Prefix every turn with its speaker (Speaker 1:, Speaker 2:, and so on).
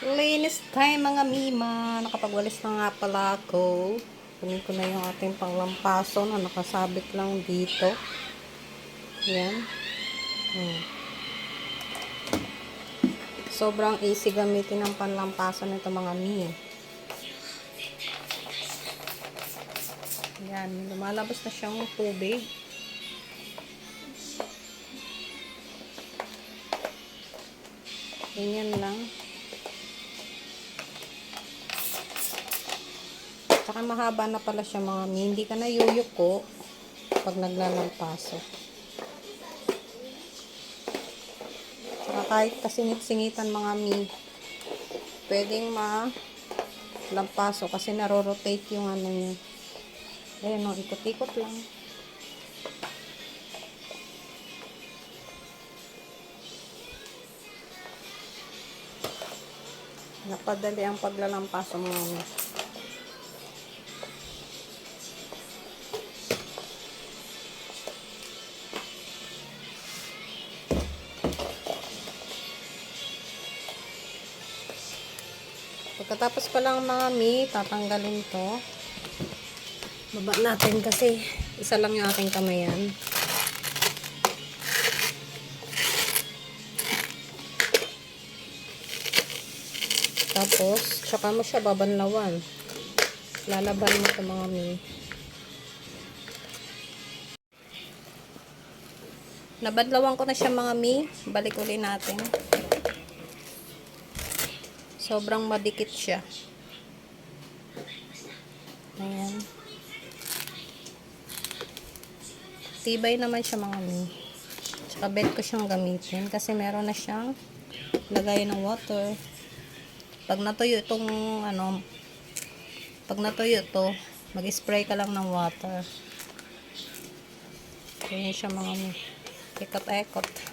Speaker 1: Linis time mga mima. Nakapagwalis na nga pala ako. Kunin ko na yung ating panglampaso na nakasabit lang dito. Yan. Hmm. Sobrang easy gamitin ang panlampaso nito mga mi. Yan. Lumalabas na siyang tubig. Ganyan lang. Tsaka mahaba na pala siya mga mi. Hindi ka na yuyuko pag naglalampaso. Tsaka kahit kasingit-singitan mga mi, pwedeng ma lampaso kasi narorotate yung ano niya. Ayan o, ikot-ikot lang. Napadali ang paglalampaso mga Pagkatapos pa lang mga mi, tatanggalin to. Baba natin kasi isa lang yung aking kamayan. Tapos, tsaka mo siya babanlawan. Lalaban mo ito mga mi. Nabadlawan ko na siya mga mi. Balik uli natin. Sobrang madikit siya. Ayan. Tibay naman siya mga mi. Tsaka bet ko siyang gamitin kasi meron na siyang lagay ng water. Pag natuyo itong ano, pag natuyo to, mag-spray ka lang ng water. Ganyan siya mga mi. Ikot-ekot.